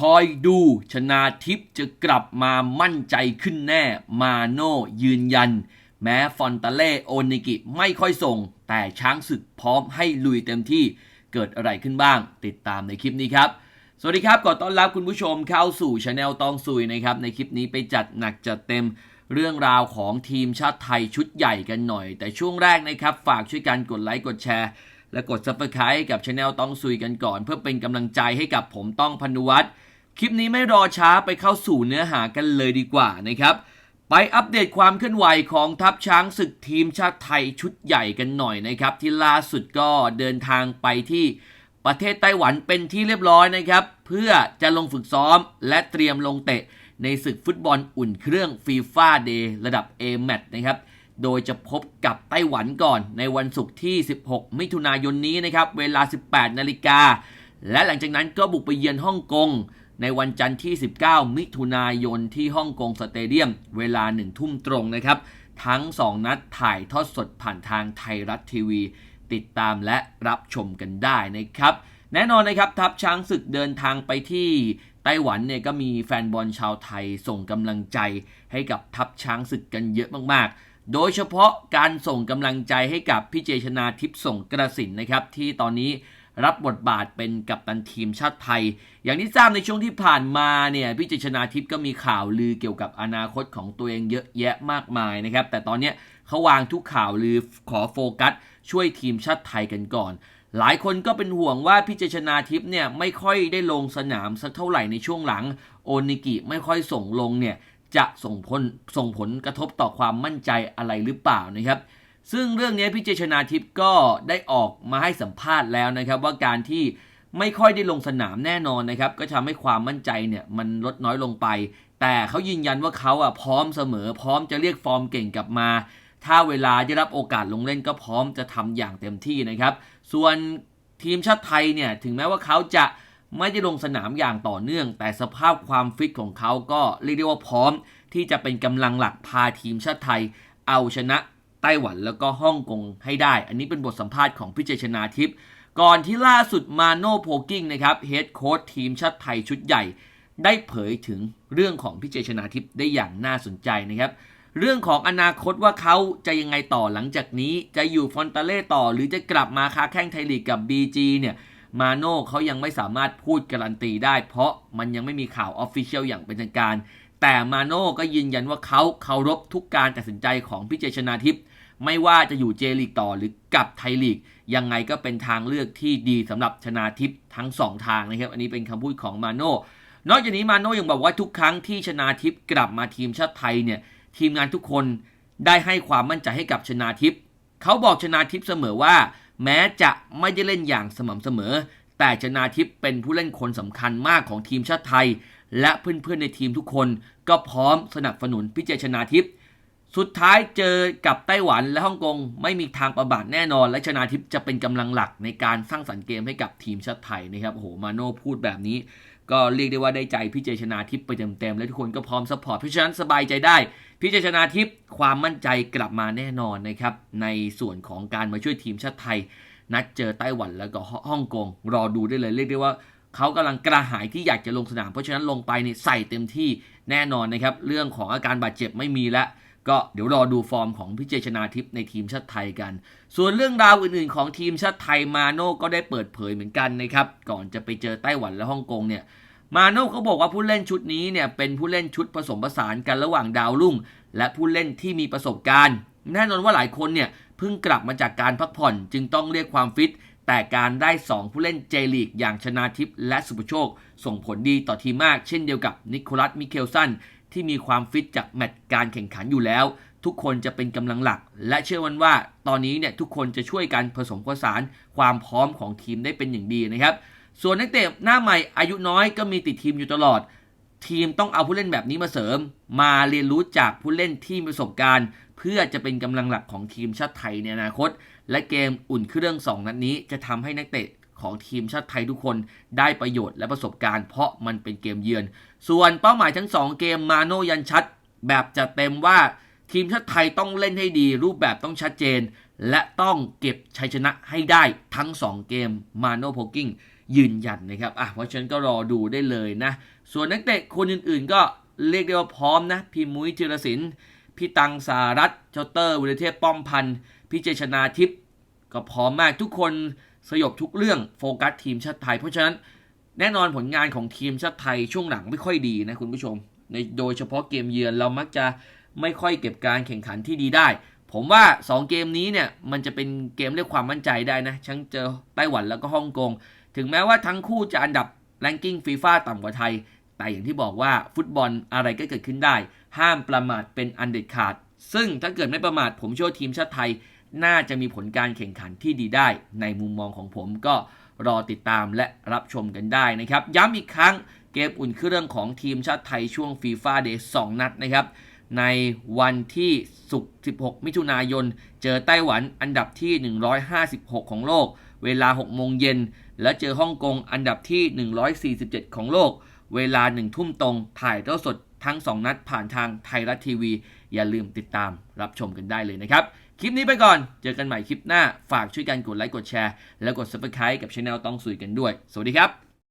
คอยดูชนาทิพย์จะกลับมามั่นใจขึ้นแน่ มาโน่ยืนยัน แม้ฟอนตาเล่โอนิกิไม่ค่อยส่ง แต่ช้างศึกพร้อมให้ลุยเต็มที่เกิดอะไรขึ้นบ้าง ติดตามในคลิปนี้ครับ สวัสดีครับก่อนต้อนรับคุณผู้ชมเข้าสู่ช anel ตองซุยนะครับ ในคลิปนี้ไปจัดหนักจัดเต็มเรื่องราวของทีมชาติไทยชุดใหญ่กันหน่อย แต่ช่วงแรกนะครับ ฝากช่วยกันกดไลค์กดแชร์ และกด subscribe กับช anel ต้องซุยกันก่อน เพื่อเป็นกำลังใจให้กับผมต้องพนุวัฒน์ คลิปนี้ไม่รอช้าไปเข้าสู่เนื้อหากันเลยดีกว่านะครับ ไปอัปเดตความเคลื่อนไหวของทัพช้างศึกทีมชาติไทยชุดใหญ่กันหน่อยนะครับ ที่ล่าสุดก็เดินทางไปที่ประเทศไต้หวันเป็นที่เรียบร้อยนะครับ เพื่อจะลงฝึกซ้อมและเตรียมลงเตะในศึกฟุตบอลอุ่นเครื่องฟีฟ่าเดย์ระดับ a m a t นะครับ โดยจะพบกับไต้หวันก่อนในวันศุกร์ที่ 16 มิถุนายนนี้นะครับ เวลา 18 นาฬิกา และหลังจากนั้นก็บุกไปเยือนฮ่องกง ในวันจันทร์ที่ 19 มิถุนายนที่ฮ่องกงสเตเดียม เวลา1ทุ่มตรงนะครับ ทั้ง 2 นัดถ่ายทอดสดผ่านทางไทยรัฐทีวี ติดตามและรับชมกันได้นะครับ แน่นอนนะครับ ทัพช้างศึกเดินทางไปที่ไต้หวันเนี่ยก็มีแฟนบอลชาวไทยส่งกำลังใจให้กับทัพช้างศึกกันเยอะมากๆ โดยเฉพาะการส่งกำลังใจให้กับพี่เจชนาทิพย์ส่งกระสินนะครับ ที่ตอนนี้ รับบทบาทเป็นกัปตันทีมชาติไทย อย่างที่ทราบในช่วงที่ผ่านมาเนี่ยพี่เจชนาทิพย์ก็มีข่าวลือเกี่ยวกับอนาคตของตัวเองเยอะแยะมากมายนะครับ แต่ตอนนี้เขาวางทุกข่าวลือขอโฟกัส ช่วยทีมชาติไทยกันก่อน หลายคนก็เป็นห่วงว่าพี่เจชนาทิพย์เนี่ยไม่ค่อยได้ลงสนามสักเท่าไหร่ในช่วงหลัง โอนิกิไม่ค่อยส่งลงเนี่ยจะส่งผลส่งผลกระทบต่อความมั่นใจอะไรหรือเปล่านะครับ ซึ่งเรื่องนี้พี่เจชนาทิพย์ก็ได้ออกมาให้สัมภาษณ์แล้วนะครับ ว่าการที่ไม่ค่อยได้ลงสนามแน่นอนนะครับ ก็ทำให้ความมั่นใจเนี่ยมันลดน้อยลงไป แต่เขายืนยันว่าเขาอะพร้อมเสมอ พร้อมจะเรียกฟอร์มเก่งกลับมา ถ้าเวลาได้รับโอกาสลงเล่นก็พร้อมจะทำอย่างเต็มที่นะครับ ส่วนทีมชาติไทยเนี่ยถึงแม้ว่าเขาจะไม่ได้ลงสนามอย่างต่อเนื่อง แต่สภาพความฟิตของเขาก็เรียกได้ว่าพร้อม ที่จะเป็นกำลังหลักพาทีมชาติไทย เอาชนะ ไต้หวันแล้วก็ฮ่องกงให้ได้ อันนี้เป็นบทสัมภาษณ์ของพิเจชนาทิพย์ก่อนที่ล่าสุดมาโนโพกิ้งนะครับเฮดโค้ชทีมชาติไทยชุดใหญ่ ได้เผยถึงเรื่องของพิเจชนาทิพย์ได้อย่างน่าสนใจนะครับเรื่องของอนาคตว่าเขาจะยังไงต่อหลังจากนี้ จะอยู่ฟอนตาเล่ต่อ หรือจะกลับมาค้าแข้งไทยลีกกับ BG เนี่ยมาโน่เขายังไม่สามารถพูดการันตีได้ เพราะมันยังไม่มีข่าวออฟฟิเชียลอย่างเป็นทางการ แต่มาโน่ก็ยืนยันว่าเขาเคารพทุกการตัดสินใจของพิเจชนาทิพย์ไม่ว่าจะอยู่เจลีกต่อหรือกับไทยลีก ยังไงก็เป็นทางเลือกที่ดีสำหรับชนาทิพย์ทั้ง 2 ทางนะครับ อันนี้เป็นคำพูดของมาโน่นอกจากนี้มาโน่ยังบอกว่าทุกครั้งที่ชนาทิพย์กลับมาทีมชาติไทยเนี่ยทีมงานทุกคนได้ให้ความมั่นใจให้กับชนาทิพย์เขาบอกชนาทิพย์เสมอว่า แม้จะไม่ได้เล่นอย่างสม่ำเสมอ แต่ชนาทิพย์เป็นผู้เล่นคนสำคัญมากของทีมชาติไทย และเพื่อนๆในทีมทุกคนก็พร้อมสนับสนุนพิเจชนาทิพย์สุดท้ายเจอกับไต้หวันและฮ่องกงไม่มีทางประบาดแน่นอน และชนาทิพย์จะเป็นกำลังหลักในการสร้างสรรค์เกมให้กับทีมชาติไทยนะครับโอ้โหมาโน่พูดแบบนี้ ก็เรียกได้ว่าได้ใจพี่เจชนาทิพย์ไปเต็มๆและทุกคนก็พร้อมซัพพอร์ตเพราะฉะนั้นสบายใจได้ พี่เจชนาทิพย์ความมั่นใจกลับมาแน่นอนนะครับในส่วนของการมาช่วยทีมชาติไทย นัดเจอไต้หวันแล้วก็ฮ่องกงรอดูได้เลยเรียกได้ว่าเขากำลังกระหายที่อยากจะลงสนาม เพราะฉะนั้นลงไปเนี่ยใส่เต็มที่แน่นอนนะครับ เรื่องของอาการบาดเจ็บไม่มีแล้วก็เดี๋ยวรอดูฟอร์มของพิเจชนาทิพย์ในทีมชาติไทยกัน ส่วนเรื่องราวอื่นๆของทีมชาติไทยมาโน่ก็ได้เปิดเผยเหมือนกันนะครับ ก่อนจะไปเจอไต้หวันและฮ่องกงเนี่ยมาโน่เขาบอกว่าผู้เล่นชุดนี้เนี่ยเป็นผู้เล่นชุดผสมผสานกันระหว่างดาวรุ่ง และผู้เล่นที่มีประสบการณ์ แน่นอนว่าหลายคนเนี่ย เพิ่งกลับมาจากการพักผ่อนจึงต้องเรียกความฟิต แต่การได้ 2 ผู้เล่นเจลีก อย่างชนาทิพย์และสุภโชค ส่งผลดีต่อทีมมาก เช่นเดียวกับนิโคลัสมิเคลสันที่มีความฟิตจากแมตช์การแข่งขันอยู่แล้ว ทุกคนจะเป็นกำลังหลัก และเชื่อวันว่า ตอนนี้เนี่ยทุกคนจะช่วยกันผสมผสานความพร้อมของทีมได้เป็นอย่างดีนะครับ ส่วนนักเตะหน้าใหม่อายุน้อยก็มีติดทีมอยู่ตลอดทีมต้องเอาผู้เล่นแบบนี้มาเสริม มาเรียนรู้จากผู้เล่นที่มีประสบการณ์ เพื่อจะเป็นกำลังหลักของทีมชาติไทยในอนาคต และเกมอุ่นเครื่อง 2 นัดนี้จะทำให้นักเตะของทีมชาติไทยทุกคนได้ประโยชน์และประสบการณ์เพราะมันเป็นเกมเยือน ส่วนเป้าหมายทั้ง 2 เกมมาโนยันชัด แบบจะเต็มว่าทีมชาติไทยต้องเล่นให้ดี รูปแบบต้องชัดเจน และต้องเก็บชัยชนะให้ได้ทั้ง 2 เกมมาโนโพกิ้งยืนยันนะครับอะเพราะฉะนั้นก็รอดูได้เลยนะ ส่วนนักเตะคนอื่นๆ ก็เรียกได้ว่าพร้อมนะ พี่มุ้ยธีรศิลป์ พี่ตังสารัตเจ้าเตอร์วิรเทพป้อมพันธ์พี่เจชนาทิพย์ก็พร้อมมากทุกคนสยบทุกเรื่องโฟกัสทีมชาติไทย เพราะฉะนั้นแน่นอนผลงานของทีมชาติไทยช่วงหลังไม่ค่อยดีนะคุณผู้ชม ในโดยเฉพาะเกมเยือนเรามักจะไม่ค่อยเก็บการแข่งขันที่ดีได้ ผมว่า 2 เกมนี้เนี่ยมันจะเป็นเกมเรียกความมั่นใจได้นะทั้งเจอไต้หวันแล้วก็ฮ่องกง ถึงแม้ว่าทั้งคู่จะอันดับแรงกิ้งฟีฟ่าต่ำกว่าไทย แต่อย่างที่บอกว่าฟุตบอลอะไรก็เกิดขึ้นได้ ห้ามประมาทเป็นอันเด็ดขาด ซึ่งถ้าเกิดไม่ประมาทผมเชื่อทีมชาติไทย น่าจะมีผลการแข่งขันที่ดีได้ ในมุมมองของผมก็รอติดตามและรับชมกันได้นะครับ ย้ำอีกครั้งเกมอุ่นเครื่องของทีมชาติไทยช่วงฟีฟ่าเดย์2นัดนะครับ ในวันที่ศุกร์ 16 มิถุนายน เจอไต้หวันอันดับที่ 156 ของโลก เวลา 6 โมงเย็น และเจอฮ่องกงอันดับที่ 147 ของโลก เวลาหนึ่งทุ่มตรง ถ่ายทอดสดทั้ง 2 นัดผ่านทางไทยรัฐทีวี อย่าลืมติดตามรับชมกันได้เลยนะครับ คลิปนี้ไปก่อน เจอกันใหม่คลิปหน้า ฝากช่วยกันกดไลค์กดแชร์ และกด subscribe กับช anel ต้องสุยกันด้วย สวัสดีครับ